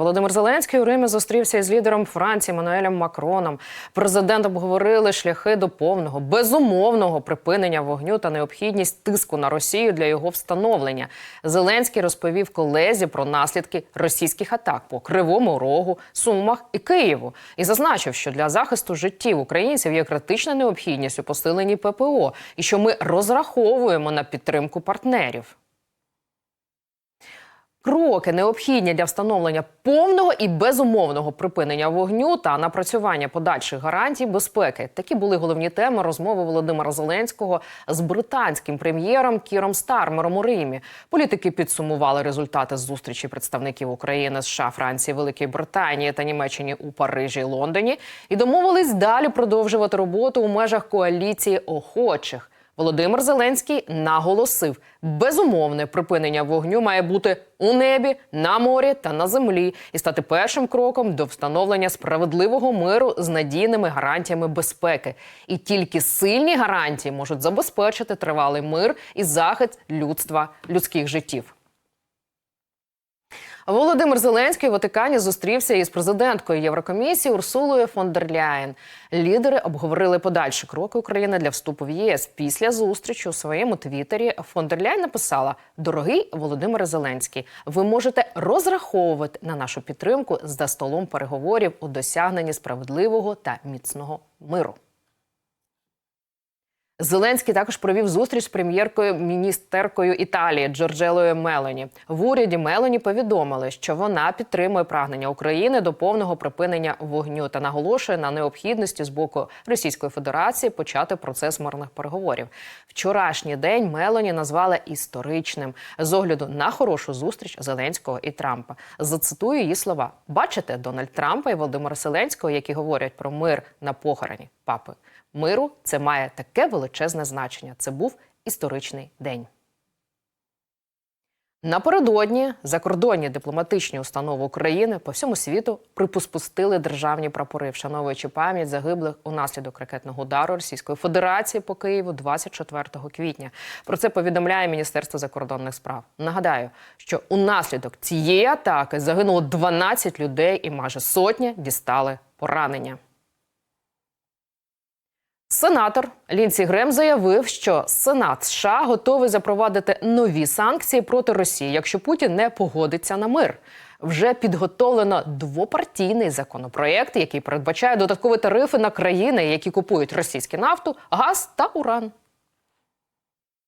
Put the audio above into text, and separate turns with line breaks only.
Володимир Зеленський у Римі зустрівся із лідером Франції Мануелем Макроном. Президент обговорили шляхи до повного безумовного припинення вогню та необхідність тиску на Росію для його встановлення. Зеленський розповів колезі про наслідки російських атак по Кривому Рогу, Сумах і Києву і зазначив, що для захисту життів українців є критична необхідність у посиленні ППО і що ми розраховуємо на підтримку партнерів. Кроки необхідні для встановлення повного і безумовного припинення вогню та напрацювання подальших гарантій безпеки. Такі були головні теми розмови Володимира Зеленського з британським прем'єром Кіром Стармером у Римі. Політики підсумували результати зустрічі представників України, США, Франції, Великої Британії та Німеччини у Парижі і Лондоні і домовились далі продовжувати роботу у межах коаліції охочих. Володимир Зеленський наголосив, безумовне припинення вогню має бути у небі, на морі та на землі і стати першим кроком до встановлення справедливого миру з надійними гарантіями безпеки. І тільки сильні гарантії можуть забезпечити тривалий мир і захист людства, людських життів. Володимир Зеленський у Ватикані зустрівся із президенткою Єврокомісії Урсулою фон дер Ляєн. Лідери обговорили подальші кроки України для вступу в ЄС. Після зустрічі у своєму твіттері фон дер Ляєн написала: Дорогий Володимире Зеленський, ви можете розраховувати на нашу підтримку за столом переговорів у досягненні справедливого та міцного миру. Зеленський також провів зустріч з прем'єркою міністеркою Італії Джорджелою Мелоні. В уряді Мелоні повідомили, що вона підтримує прагнення України до повного припинення вогню та наголошує на необхідності з боку Російської Федерації почати процес мирних переговорів. Вчорашній день Мелоні назвала історичним з огляду на хорошу зустріч Зеленського і Трампа. Зацитую її слова: бачите Дональд Трампа і Володимира Зеленського, які говорять про мир на похороні папи миру це має таке величезне значення. Це був історичний день. Напередодні закордонні дипломатичні установи України по всьому світу припуспустили державні прапори, вшановуючи пам'ять загиблих унаслідок ракетного удару Російської Федерації по Києву 24 квітня. Про це повідомляє Міністерство закордонних справ. Нагадаю, що унаслідок цієї атаки загинуло 12 людей і майже сотня дістали поранення. Сенатор Лінсі Грем заявив, що Сенат США готовий запровадити нові санкції проти Росії, якщо Путін не погодиться на мир. Вже підготовлено двопартійний законопроєкт, який передбачає додаткові тарифи на країни, які купують російську нафту, газ та уран.